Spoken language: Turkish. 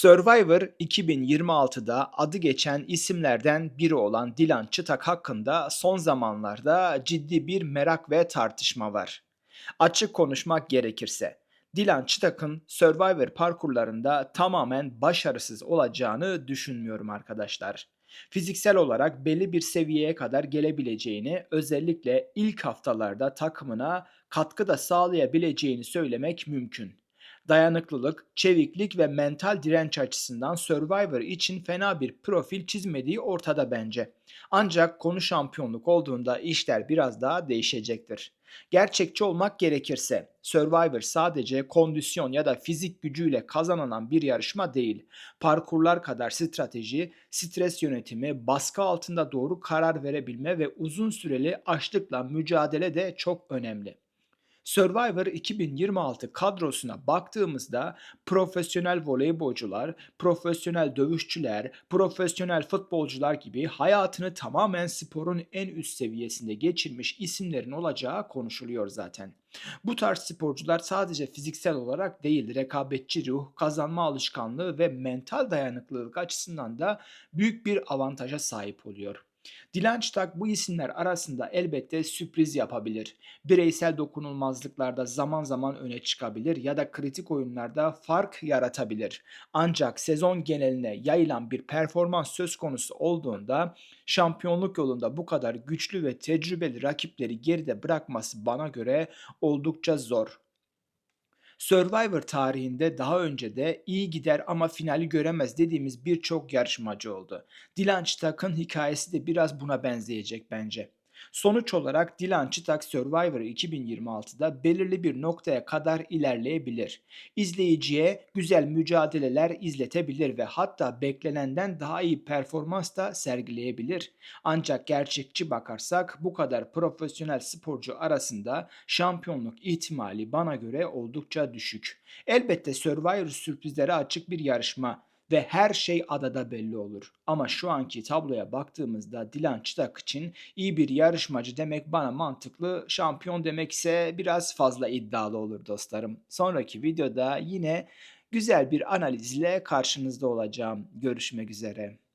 Survivor 2026'da adı geçen isimlerden biri olan Dilan Çıtak hakkında son zamanlarda ciddi bir merak ve tartışma var. Açık konuşmak gerekirse, Dilan Çıtak'ın Survivor parkurlarında tamamen başarısız olacağını düşünmüyorum arkadaşlar. Fiziksel olarak belli bir seviyeye kadar gelebileceğini, özellikle ilk haftalarda takımına katkı da sağlayabileceğini söylemek mümkün. Dayanıklılık, çeviklik ve mental direnç açısından Survivor için fena bir profil çizmediği ortada bence. Ancak konu şampiyonluk olduğunda işler biraz daha değişecektir. Gerçekçi olmak gerekirse Survivor sadece kondisyon ya da fizik gücüyle kazanılan bir yarışma değil. Parkurlar kadar strateji, stres yönetimi, baskı altında doğru karar verebilme ve uzun süreli açlıkla mücadele de çok önemli. Survivor 2026 kadrosuna baktığımızda profesyonel voleybolcular, profesyonel dövüşçüler, profesyonel futbolcular gibi hayatını tamamen sporun en üst seviyesinde geçirmiş isimlerin olacağı konuşuluyor zaten. Bu tarz sporcular sadece fiziksel olarak değil, rekabetçi ruh, kazanma alışkanlığı ve mental dayanıklılık açısından da büyük bir avantaja sahip oluyor. Dilan Çıtak bu isimler arasında elbette sürpriz yapabilir. Bireysel dokunulmazlıklarda zaman zaman öne çıkabilir ya da kritik oyunlarda fark yaratabilir. Ancak sezon geneline yayılan bir performans söz konusu olduğunda şampiyonluk yolunda bu kadar güçlü ve tecrübeli rakipleri geride bırakması bana göre oldukça zor. Survivor tarihinde daha önce de iyi gider ama finali göremez dediğimiz birçok yarışmacı oldu. Dilan Çıtak'ın hikayesi de biraz buna benzeyecek bence. Sonuç olarak Dilan Çıtak Survivor 2026'da belirli bir noktaya kadar ilerleyebilir. İzleyiciye güzel mücadeleler izletebilir ve hatta beklenenden daha iyi performans da sergileyebilir. Ancak gerçekçi bakarsak bu kadar profesyonel sporcu arasında şampiyonluk ihtimali bana göre oldukça düşük. Elbette Survivor sürprizlere açık bir yarışma ve her şey adada belli olur. Ama şu anki tabloya baktığımızda Dilan Çıtak için iyi bir yarışmacı demek bana mantıklı, şampiyon demek ise biraz fazla iddialı olur dostlarım. Sonraki videoda yine güzel bir analizle karşınızda olacağım. Görüşmek üzere.